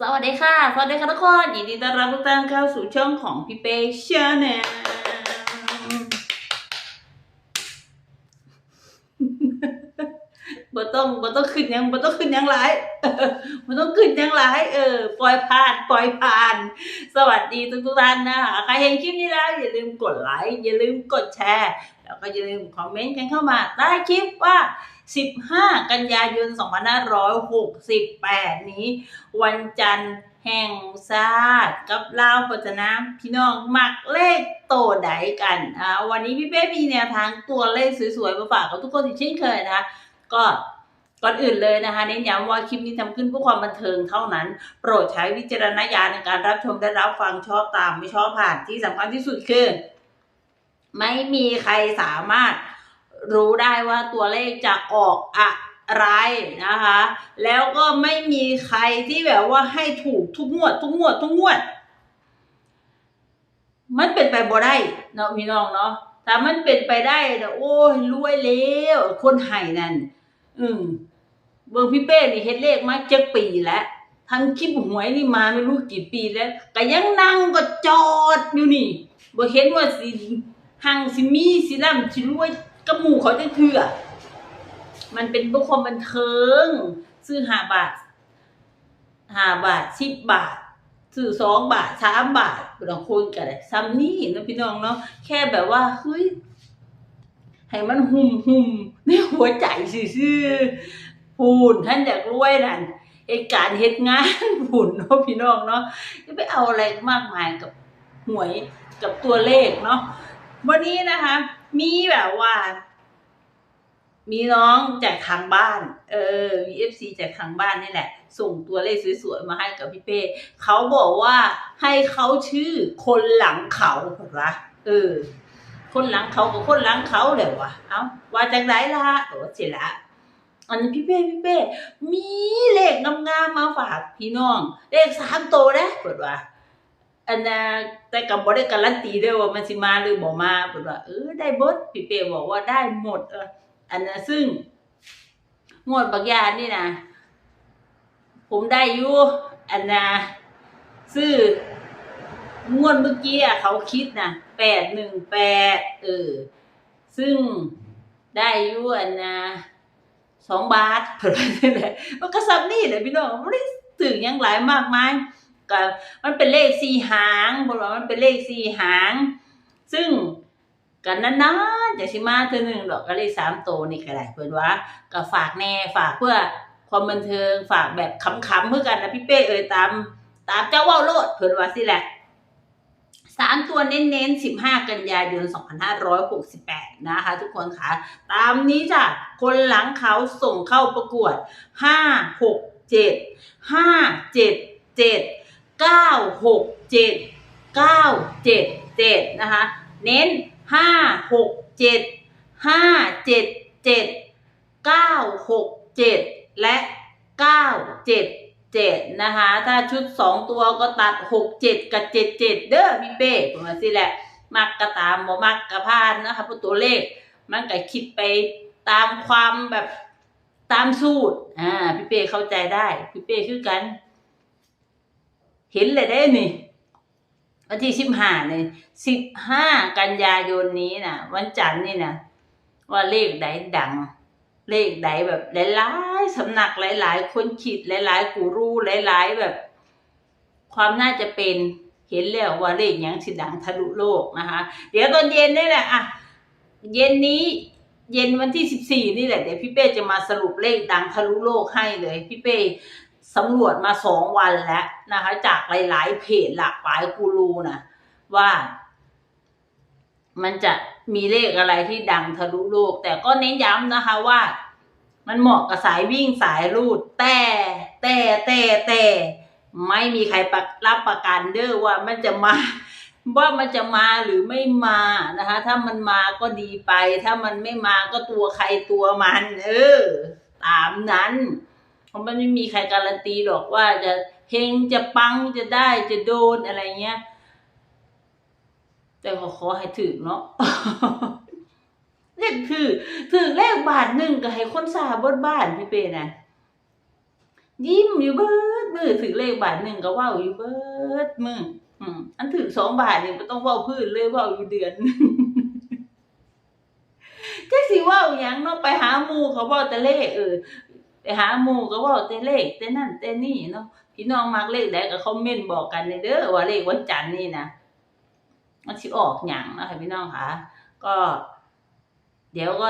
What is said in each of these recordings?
สวัสดีค่ะ สวัสดีค่ะทุกคน ยินดีต้อนรับทุกท่านเข้าสู่ช่องของพี่เป้ชาแนลบ่ต้องบ่ต้องขึ้นยังบ่ต้องขึ้นยังหลายบ่ต้องขึ้นยังหลายเออ ปล่อยผ่าน ปล่อยผ่าน สวัสดีทุกทุกท่านนะคะใครเห็นคลิปนี้แล้วอย่าลืมกดไลค์ อย่าลืมกดแชร์ แล้วก็อย่าลืมคอมเมนต์กันเข้ามาใต้คลิปว่า 15 กันยายน 2568 นี้ วันจันทร์แห่งชาติกับลาวพัฒนาพี่น้องมักเลขโตใดกันอ่าวันนี้พี่เป้มีแนวทางตัวเลขสวยๆมาฝากกับทุกคนอีกเช่นเคยนะคะก็ก่อนอื่นเลยนะคะเน้นย้ำว่าคลิปนี้ทำขึ้นเพื่อความบันเทิงเท่านั้น โปรดใช้วิจารณญาณในการรับชมและรับฟังชอบตามไม่ชอบผ่านที่สำคัญที่สุดคือ ไม่มีใครสามารถ รู้ได้ว่าตัวเลขจะออกอะไรนะคะ แล้วก็ไม่มีใครที่แบบว่าให้ถูกทุกงวด ทุกงวด ทุกงวด มันเป็นไปบ่ได้เนาะพี่น้องเนาะแต่มันเป็นไปได้นะโอ้ยรวยแล้วคนไห้นั่น อืมเบิ่งพี่เป้นี่เฮ็ดเลขมาเจ็ดปีแล้วทำคลิปหวยนี่มาไม่รู้กี่ปีแล้วก็ยังนั่งก็จอดอยู่นี่บ่เห็นว่าสิหังสิมีสิร่ำสิรวย กับหมูเขาจังเทื่อ มันเป็นพื่อความบันเทิง ซื้อห้าบาทห้าบาทสิบบาทซื้อสองบาทสามบาทบางคนก็ได้ซ้ำนี่นะพี่น้องเนาะแค่แบบว่าเฮ้ยให้มันหุ่มหุ่มในหัวใจซื่อๆพูนท่านอยากรวยนั่นเหตุการเหตุงานพูนเนาะพี่น้องเนาะจะไปเอาอะไรมากมายกับหวยกับตัวเลขเนาะวันนี้นะคะ มีแบบว่า มีน้องจากทางบ้าน เออมีเอฟซีจากทางบ้านนี่แหละ ส่งตัวเลขสวยๆมาให้กับพี่เป้เขาบอกว่าให้เขาชื่อคนหลังเขาเหรอเออ คนหลังเขากับคนหลังเขาเลยวะเอ้าว่าจากไหนล่ะโอ้เสิละอันนี้พี่เป้พี่เป้มีเลขงามๆมาฝากพี่น้อง เลขสามโตนะเปิดว่า อันน่ะแต่กับบ่ได้การันตีเด้อว่ามันสิมาหรือบ่มาเปิดว่าเออได้บดพี่เป้บอกว่าได้หมดเอออันนั้นซึ่งงวดบางยานนี่นะผมได้อยู่อันนะซื้องวดเมื่อกี้เขาคิดนะแปดหนึ่งแปดเออ ซึ่งได้อยู่อันนะสองบาทเพิ่นว่าจั่งใดมันก็ซ้ำนี่แหละพี่น้องไม่ได้ถึงยังหลายมากมาย ก็มันเป็นเลขสี่หางบอกว่ามันเป็นเลขสี่หาง ซึ่งกันนานๆจะสิมาเทื่อหนึ่งดอกก็เลยสามโตวนี่ก็ได้เพิ่นว่าก็ฝากแน่ฝากเพื่อความบันเทิงฝากแบบขำๆเพื่อกันนะพี่เป้เอ่ยตามตามเจ้าว่าโลดเพิ่นว่าสิแหละสามตัวเน้นๆสิบห้ากันยายนสองพันห้าร้อยหกสิบแปดนะคะ ทุกคนค่ะตามนี้จ้ะ คนหลังเขาส่งเข้าประกวดห้าหกเจ็ ดห้าเจ็ดเจ็ดเก้าหกเจ็ดเก้าเจ็ดเจ็ดนะคะ เน้นห้าหกเจ็ดห้าเจ็ดเจ็ดเก้าหกเจ็ดและเก้าเจ็ดเจ็ดนะคะ ถ้าชุดสองตัวก็ตัดหกเจ็ดกับเจ็ดเจ็ดเด้อพี่เป้ประมาสิแหละ มักกระตามบ่มักกระพานนะคะเพราะตัวเลข มันก็คิดไปตามความแบบตามสูตร อ่า พี่เป้เข้าใจได้ พี่เป้คือกัน เห็นเลยได้นี่วันที่สิบห้าเนี่ยสิบห้ากันยายนนี้นะวันจันทร์นี่นะว่าเลขใดดัง เลขใดแบบหลายๆสำนักหลาย ๆ คนคิดหลายๆกูรูหลาย ๆ แบบ ความน่าจะเป็นเห็นแล้วว่าเลขยังสิดังทะลุโลกนะคะ เดี๋ยวตอนเย็นนี่แหละอะเย็นนี้เย็นวันที่สิบสี่นี่แหละเดี๋ยวพี่เป้จะมาสรุปเลขดังทะลุโลกให้เลย พี่เป้ สำรวจมาสองวันแล้วนะคะ จากหลาย ๆ เพจหลากหลายกูรูนะว่ามันจะมีเลขอะไรที่ดังทะลุโลก แต่ก็เน้นย้ำนะคะว่า มันเหมาะกับสายวิ่งสายรูด แต่แต่แต่แต่ไม่มีใครรรับประกันเด้อว่ามันจะมา ว่ามันจะมาหรือไม่มานะคะ ถ้ามันมาก็ดีไป ถ้ามันไม่มาก็ตัวใครตัวมัน เออ ตามนั้น ราะมันไม่มีใครการันตีหรอกว่าจะเฮงจะปังจะได้จะโดนอะไรเงี้ย แต่ขอขอให้ถึงเนาะเลขถือถือเลขบาทหนึ่งก็ให้คนสาบนบ้านพี่เป้นะยิ้มอยู่เบิดมือถือเลขบาทหนึ่งก็ว้าอยู่เบิดมืออันถือสองบาทเนี่บ่ต้องว้าพื้นเลยว้าอยู่เดือนจักสิว้าหยังเนาะไปหาหมูเขาเว้าแต่เลขเออ ไปหาหมู่ก็ว้าแต่เลขแต่นั่นแต่นี่เนาะพี่น้องมักเลขใดก็คอมเมนต์บอกกันเด้อว่าเลขวันจันทร์นี่นะมันสิออกหยังนะคะพี่น้องค่ะก็ เดี๋ยวก็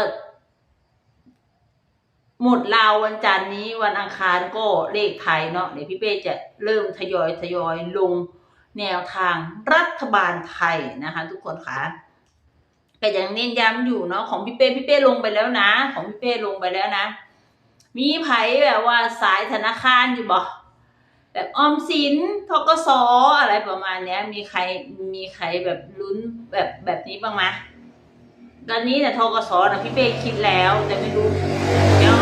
หมดลาววันจันทร์นี้วันอังคารก็เลขไทยเนาะเดี๋ยวพี่เป้จะเริ่มทยอยทยอยลงแนวทางรัฐบาลไทยนะคะ ทุกคนค่ะก็ยังเน้นย้ำอยู่เนาะของพี่เป้พี่เป้ลงไปแล้วนะ ของพี่เป้ลงไปแล้วนะ มีไผแบบว่าสายธนาคารอยู่บ่แบบออมสินทกสอะไรประมาณเนี้ย มีใครมีใครแบบลุ้นแบบแบบนี้บ้างไหมตอนนี้เนี่ยทกสนะพี่เป้คิดแล้วแต่ไม่รู้เดี๋ยว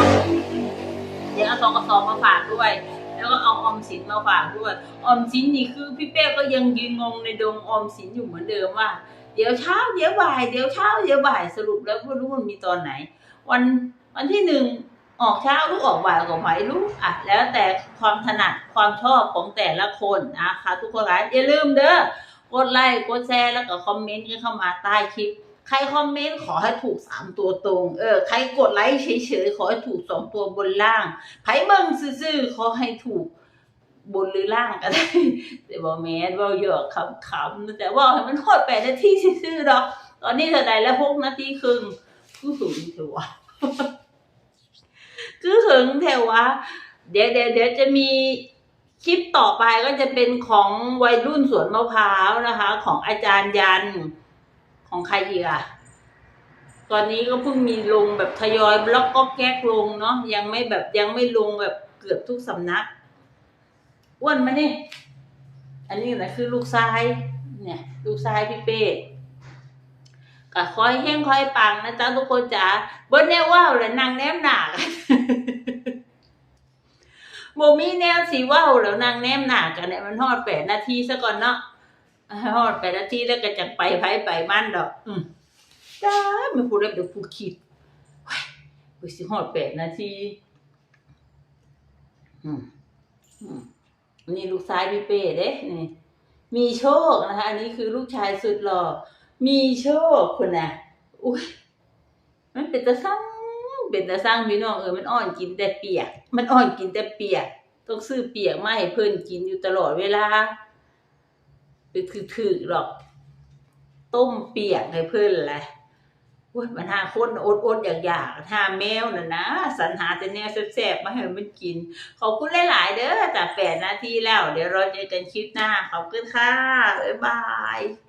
เดี๋ยวเอาทกสมาฝากด้วย แล้วก็เอาออมสินมาฝากด้วยออมสินนี่คือพี่เป้ก็ยังยืนงงในดงออมสินอยู่เหมือนเดิมว่า เดี๋ยวเช้าเดี๋ยวบ่ายเดี๋ยวเช้าเดี๋ยวบ่ายสรุปแล้วไม่รู้มันมีตอนไหน วันวันที่หนึ่ง ออกเช้าหรืออกบ่ายก็ไม่รู้อะแล้วแต่ความถนัดความชอบของแต่ละคนนะคะทุกคนคะอย่าลืมเด้อกดไลค์กดแชร์แล้วก็คอมเมนต์กันเข้ามาใต้คลิปใครคอมเมนต์ขอให้ถูกสามตัวตรง เออ ใครกดไลค์เฉยๆ ขอให้ถูกสองตัวบนล่าง ไผเบิ่งซื่อๆ ขอให้ถูกบนหรือล่างก็ได้แต่บ่แม่นเว่าเยอะขำๆ แต่ว่าให้มันทอดแปดนาทีซื่อๆดอก ตอนนี้เท่าใดแล้วพกนาทีครึ่งคือสูงเถอะวะ คือถึงเถอะวะเดี๋ยวเดี๋ยวเดี๋ยวจะมีคลิปต่อไปก็จะเป็นของวัยรุ่นสวนมะพร้าวนะคะ ของอาจารย์ยันของใครอีกอะตอนนี้ก็เพิ่งมีลงแบบทยอยบล็อกก็แก๊กลงเนาะยังไม่แบบยังไม่ลงแบบเกือบทุกสำนักอ้วนมานี่อันนี้นะคือลูกชาย เนี่ย ลูกชายพี่เป้ ก็คอยเฮงคอยปังนะจ๊ะทุกคนจ๋าเบิ้ลแน่ว่าวแหละนางแนมหนากโมมีแนวสีว่าวแล้วนางแนมหนากันเนี่ยมันทอดแปดนาทีซะก่อนเนาะทอดไปดนาทีแล้วก็จะไปไผไปมันดอก อืมจ้าไม่พูดได้เดี๋ยวพูดคิดเฮ้ยกูสิฮอดแปดนาทีอืมอืมนี่ลูกชายพี่เป้เด้นี่มีโชคนะคะ อันนี้คือลูกชายสุดหล่อ มีโชคคุณน่ะ อุ้ยมันเป็นตะสั่งเป็นตะสั่งพี่น้องเออมันอ่อนกินแต่เปียก มันอ่อนกินแต่เปียก ต้องซื้อเปียกมาให้เพิ่นกินอยู่ตลอดเวลาไปถือๆหรอก ต้มเปียกให้เพิ่นแหละโอ้ยมันหาคนอดอดๆอยากๆหาแมวน่ะนะสรรหาแต่แนวแซ่บๆมาให้มันกิน ขอบคุณหลายๆเด้อจากแปดนาทีแล้ว เดี๋ยวเราเจอกันคลิปหน้า ขอบคุณค่ะ บ๊ายบาย